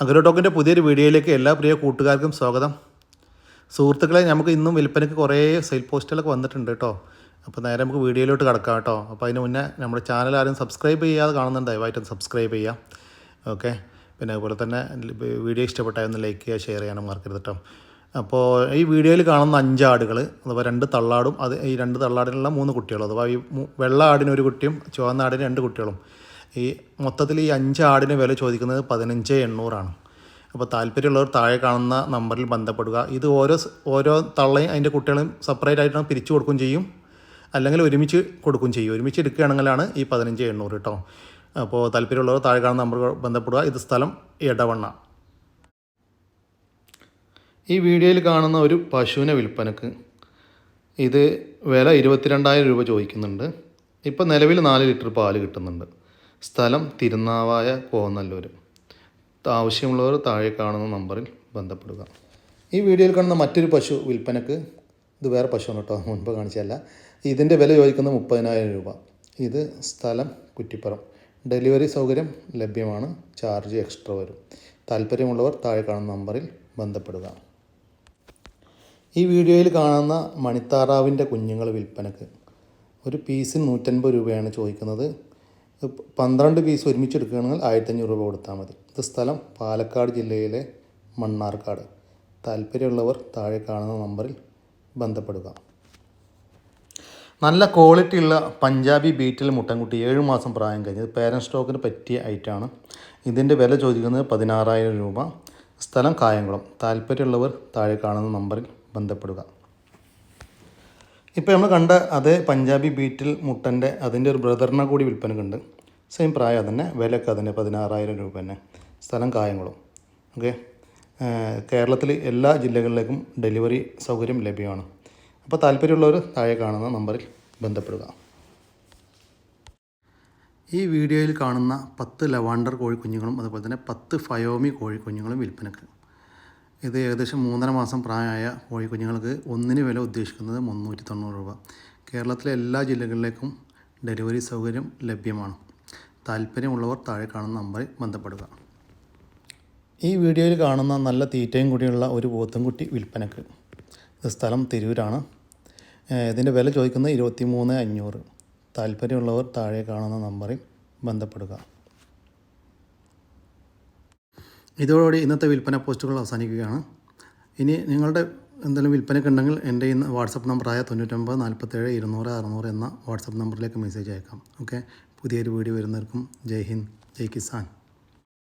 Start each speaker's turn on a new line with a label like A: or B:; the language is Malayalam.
A: അഗ്രോടോക്കിന്റെ പുതിയൊരു വീഡിയോയിലേക്ക് എല്ലാ പ്രിയ കൂട്ടുകാർക്കും സ്വാഗതം. സുഹൃത്തുക്കളെ നമുക്ക് ഇന്നും വിൽപ്പനയ്ക്ക് കുറേ സെയിൽ പോസ്റ്റുകളൊക്കെ വന്നിട്ടുണ്ട് കേട്ടോ. അപ്പോൾ നേരെ നമുക്ക് വീഡിയോയിലോട്ട് കിടക്കാം കേട്ടോ. അപ്പോൾ അതിന് മുന്നേ നമ്മുടെ ചാനൽ ആരും സബ്സ്ക്രൈബ് ചെയ്യാതെ കാണുന്നുണ്ട് ദയവായിട്ടും സബ്സ്ക്രൈബ് ചെയ്യാം. ഓക്കെ പിന്നെ അതുപോലെ തന്നെ വീഡിയോ ഇഷ്ടപ്പെട്ടാൽ ഒന്ന് ലൈക്ക് ചെയ്യുക ഷെയർ ചെയ്യാനും മറക്കരുത് കേട്ടോ. അപ്പോൾ ഈ വീഡിയോയിൽ കാണുന്ന അഞ്ചാടുകൾ അഥവാ രണ്ട് തള്ളാടും അത് ഈ രണ്ട് തള്ളാടിനുള്ള മൂന്ന് കുട്ടികളും അഥവാ ഈ വെള്ള ആടിന് ഒരു കുട്ടിയും ചുവന്ന ആടിന് രണ്ട് കുട്ടികളും. ഈ മൊത്തത്തിൽ ഈ അഞ്ച് ആടിന് വില ചോദിക്കുന്നത് പതിനഞ്ച് എണ്ണൂറാണ്. അപ്പോൾ താല്പര്യമുള്ളവർ താഴെ കാണുന്ന നമ്പറിൽ ബന്ധപ്പെടുക. ഇത് ഓരോ ഓരോ തള്ളയും അതിന്റെ കുട്ടികളും സെപ്പറേറ്റ് ആയിട്ടാണ് പിരിച്ചു കൊടുക്കുകയും ചെയ്യും. അല്ലെങ്കിൽ ഒരുമിച്ച് കൊടുക്കുകയും ചെയ്യും. ഒരുമിച്ച് എടുക്കുകയാണെങ്കിലാണ് ഈ പതിനഞ്ച് എണ്ണൂറ് കേട്ടോ. അപ്പോൾ താല്പര്യമുള്ളവർ താഴെ കാണുന്ന നമ്പർ ബന്ധപ്പെടുക. ഇത് സ്ഥലം ഇടവണ്ണ ഈ വീഡിയോയിൽ കാണുന്ന ഒരു പശുവിനെ വിൽപ്പനക്ക് ഇത് വില ഇരുപത്തിരണ്ടായിരം രൂപ ചോദിക്കുന്നുണ്ട്. ഇപ്പോൾ നിലവിൽ നാല് ലിറ്റർ പാൽ കിട്ടുന്നുണ്ട്. സ്ഥലം തിരുനാവായ കോന്നല്ലൂർ ആവശ്യമുള്ളവർ താഴെ കാണുന്ന നമ്പറിൽ ബന്ധപ്പെടുക. ഈ വീഡിയോയിൽ കാണുന്ന മറ്റൊരു പശു വിൽപ്പനക്ക് ഇത് വേറെ പശുവാണ് കേട്ടോ. മുൻപ് കാണിച്ചതല്ല. ഇതിന്റെ വില ചോദിക്കുന്നത് മുപ്പതിനായിരം രൂപ. ഇത് സ്ഥലം കുറ്റിപ്പുറം. ഡെലിവറി സൗകര്യം ലഭ്യമാണ്. ചാർജ് എക്സ്ട്രാ വരും. താല്പര്യമുള്ളവർ താഴെ കാണുന്ന നമ്പറിൽ ബന്ധപ്പെടുക. ഈ വീഡിയോയിൽ കാണുന്ന മണിത്താറാവിന്റെ കുഞ്ഞുങ്ങൾ വിൽപ്പനക്ക് ഒരു പീസിന് നൂറ്റൻപത് രൂപയാണ് ചോദിക്കുന്നത്. പന്ത്രണ്ട് പീസ് ഒരുമിച്ച് എടുക്കുകയാണെങ്കിൽ ആയിരത്തഞ്ഞൂറ് രൂപ കൊടുത്താൽ മതി. ഇത് സ്ഥലം പാലക്കാട് ജില്ലയിലെ മണ്ണാർക്കാട്. താല്പര്യമുള്ളവർ താഴെ കാണുന്ന നമ്പറിൽ ബന്ധപ്പെടുക. നല്ല ക്വാളിറ്റി ഉള്ള പഞ്ചാബി ബീറ്റിൽ മുട്ടൻകുട്ടി ഏഴ് മാസം പ്രായം കഴിഞ്ഞത് പേരൻ സ്റ്റോക്കിന് പറ്റിയ ഐറ്റമാണ് ഇതിന്റെ വില ചോദിക്കുന്നത് പതിനാറായിരം രൂപ. സ്ഥലം കായംകുളം. താല്പര്യമുള്ളവർ താഴെ കാണുന്ന നമ്പറിൽ ബന്ധപ്പെടുക. ഇപ്പോൾ നമ്മൾ കണ്ട അതേ പഞ്ചാബി ബീറ്റിൽ മുട്ടന്റെ അതിന്റെ ഒരു ബ്രദറിനെ കൂടി വിൽപ്പനക്കുണ്ട് സെയിം പ്രായം തന്നെ വിലക്ക് അതിന്റെ പതിനാറായിരം രൂപ തന്നെ. സ്ഥലം കായംകുളം. ഓക്കെ? കേരളത്തിൽ എല്ലാ ജില്ലകളിലേക്കും ഡെലിവറി സൗകര്യം ലഭ്യമാണ്. അപ്പോൾ താല്പര്യമുള്ളവർ താഴെ കാണുന്ന നമ്പറിൽ ബന്ധപ്പെടുക. ഈ വീഡിയോയിൽ കാണുന്ന പത്ത് ലവാണ്ടർ കോഴിക്കുഞ്ഞുങ്ങളും അതുപോലെ തന്നെ പത്ത് ഫയോമി കോഴിക്കുഞ്ഞുങ്ങളും വിൽപ്പനക്ക് ഇത് ഏകദേശം മൂന്നര മാസം പ്രായമായ കോഴിക്കുഞ്ഞുങ്ങൾക്ക് ഒന്നിന് വില ഉദ്ദേശിക്കുന്നത് മുന്നൂറ്റി തൊണ്ണൂറ് രൂപ. കേരളത്തിലെ എല്ലാ ജില്ലകളിലേക്കും ഡെലിവറി സൗകര്യം ലഭ്യമാണ്. താല്പര്യമുള്ളവർ താഴെ കാണുന്ന നമ്പറിൽ ബന്ധപ്പെടുക. ഈ വീഡിയോയിൽ കാണുന്ന നല്ല തീറ്റയും കൂടിയുള്ള ഒരു പോത്തുംകുട്ടി വിൽപ്പനക്ക്. ഇത് സ്ഥലം തിരൂരാണ്. ഇതിന്റെ വില ചോദിക്കുന്നത് ഇരുപത്തി മൂന്ന് അഞ്ഞൂറ്. താല്പര്യമുള്ളവർ താഴെ കാണുന്ന നമ്പറിൽ ബന്ധപ്പെടുക. ഇതോടുകൂടി ഇന്നത്തെ വിൽപ്പന പോസ്റ്റുകൾ അവസാനിക്കുകയാണ്. ഇനി നിങ്ങളുടെ എന്തെങ്കിലും വിൽപ്പനയ്ക്ക് ഉണ്ടെങ്കിൽ എന്റെ ഇന്ന് വാട്സപ്പ് നമ്പറായ തൊണ്ണൂറ്റൊമ്പത് നാൽപ്പത്തേഴ് ഇരുന്നൂറ് അറുന്നൂറ് എന്ന വാട്സപ്പ് നമ്പറിലേക്ക് മെസ്സേജ് അയക്കാം. ഓക്കെ? പുതിയൊരു വീഡിയോ വരുന്നവർക്കും ജയ് ഹിന്ദ് ജയ് കിസാൻ.